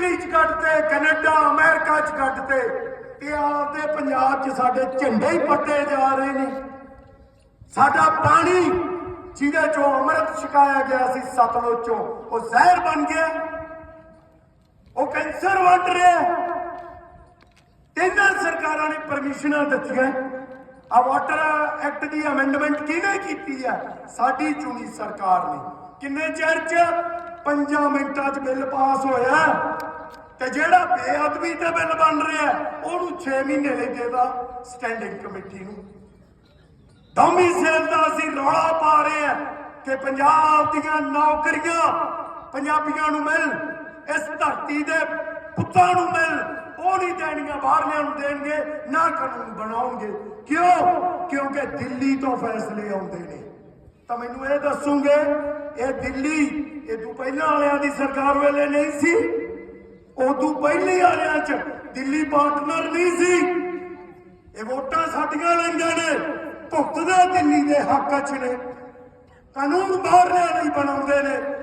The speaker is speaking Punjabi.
ਇਟਲੀ ਚ ਕੱਢਤੇ, ਕੈਨੇਡਾ, ਅਮਰੀਕਾ ਚ ਕੱਢਤੇ ਤੇ ਆਪਦੇ ਪੰਜਾਬ ਚ ਸਾਡੇ ਝੰਡੇ ਹੀ ਪੱਟੇ ਜਾ ਰਹੇ ਨੇ। ਸਾਡਾ ਪਾਣੀ ਜਿਹਦੇ ਚੋਂ ਅੰਮ੍ਰਿਤ ਛਕਾਇਆ ਗਿਆ ਸੀ ਸਤਲੁਜ ਚੋਂ ਉਹ ਜ਼ਹਿਰ ਬਣ ਗਿਆ। ਉਹ ਕੈਂਸਰ ਵੱਢ ਰਿਹਾ ਤਿੰਨਾਂ ਸਰਕਾਰਾਂ ਨੇ ਪਰਮਿਸ਼ਨਾਂ ਦਿੱਤੀਆਂ। ਆ ਵਾਟਰ ਐਕਟ ਦੀ ਅਮੈਂਡਮੈਂਟ ਕਿਹਨੇ ਕੀਤੀ ਆ ਸਾਡੀ ਚੁਣੀ ਸਰਕਾਰ ਨੇ। ਕਿੰਨੇ ਚਿਰ ਚ? 5 ਮਿੰਟਾਂ ਚ ਬਿੱਲ ਪਾਸ ਹੋਇਆ। ਤੇ ਜਿਹੜਾ ਬੇਅਦਬੀ ਤੇ ਬਿੱਲ ਬਣ ਰਿਹਾ, ਉਹਨੂੰ 6 ਮਹੀਨੇ ਲਈ ਦੇਦਾ ਸਟੈਂਡਿੰਗ ਕਮੇਟੀ ਨੂੰ। ਦਮੀ ਸੇਲ ਦਾ ਅਸੀਂ ਰੌਲਾ ਪਾ ਰਹੇ ਹਾਂ ਕਿ ਪੰਜਾਬ ਦੀਆਂ ਨੌਕਰੀਆਂ ਪੰਜਾਬੀਆਂ ਨੂੰ ਮਿਲਣ ਇਸ ਧਰਤੀ ਦੇ ਪੁੱਤਾਂ ਨੂੰ ਮਿਲਣ ਉਹ ਨਹੀਂ ਦੇਣੀਆਂ, ਬਾਹਰਲਿਆਂ ਨੂੰ ਦੇਣਗੇ, ਨਾ ਕਾਨੂੰਨ ਬਣਾਉਣਗੇ। ਕਿਉਂ? ਕਿਉਂਕਿ ਦਿੱਲੀ ਤੋਂ ਫੈਸਲੇ ਆਉਂਦੇ ਨੇ। ਤਾਂ ਮੈਨੂੰ ਇਹ ਦੱਸੂਗੇ, ਇਹ ਦਿੱਲੀ, ਇਹ ਤੋਂ ਪਹਿਲਾਂ ਵਾਲਿਆਂ ਦੀ ਸਰਕਾਰ ਵੇਲੇ ਨਹੀਂ ਸੀ। ਉਦੋਂ ਪਹਿਲੇ ਵਾਲਿਆਂ 'ਚ ਦਿੱਲੀ ਪਾਰਟਨਰ ਨਹੀਂ ਸੀ। ਇਹ ਵੋਟਾਂ ਸਾਡੀਆਂ ਲੈਂਦੇ ਨੇ। ਭੁਗਤਦਾ ਦਿੱਲੀ ਦੇ ਹੱਕ 'ਚ ਨੇ। ਕਾਨੂੰਨ ਬਾਹਰ ਲਈ ਬਣਾਉਂਦੇ ਨੇ।